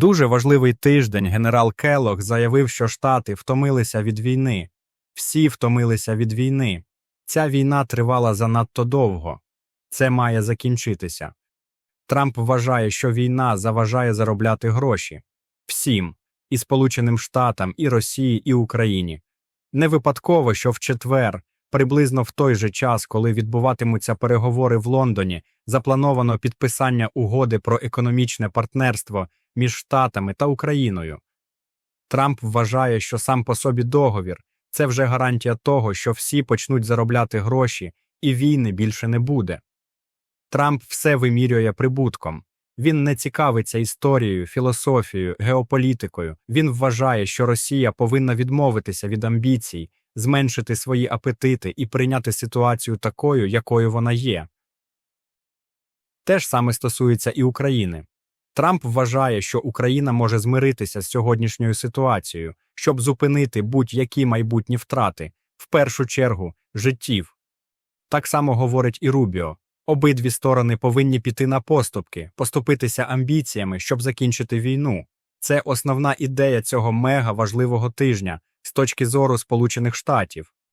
Дуже важливий тиждень генерал Келлог заявив, що Штати втомилися від війни. Всі втомилися від війни. Ця війна тривала занадто довго. Це має закінчитися. Трамп вважає, що війна заважає заробляти гроші всім і Сполученим Штатам, і Росії, і Україні. Не випадково, що в четвер, приблизно в той же час, коли відбуватимуться переговори в Лондоні, заплановано підписання угоди про економічне партнерство між Штатами та Україною. Трамп вважає, що сам по собі договір це вже гарантія того, що всі почнуть заробляти гроші і війни більше не буде. Трамп все вимірює прибутком. Він не цікавиться історією, філософією, геополітикою. Він вважає, що Росія повинна відмовитися від амбіцій, зменшити свої апетити і прийняти ситуацію такою, якою вона є. Те ж саме стосується і України. Трамп вважає, що Україна може змиритися з сьогоднішньою ситуацією, щоб зупинити будь-які майбутні втрати, в першу чергу, життів. Так само говорить і Рубіо. Обидві сторони повинні піти на поступки, поступитися амбіціями, щоб закінчити війну. Це основна ідея цього мега важливого тижня з точки зору Сполучених Штатів.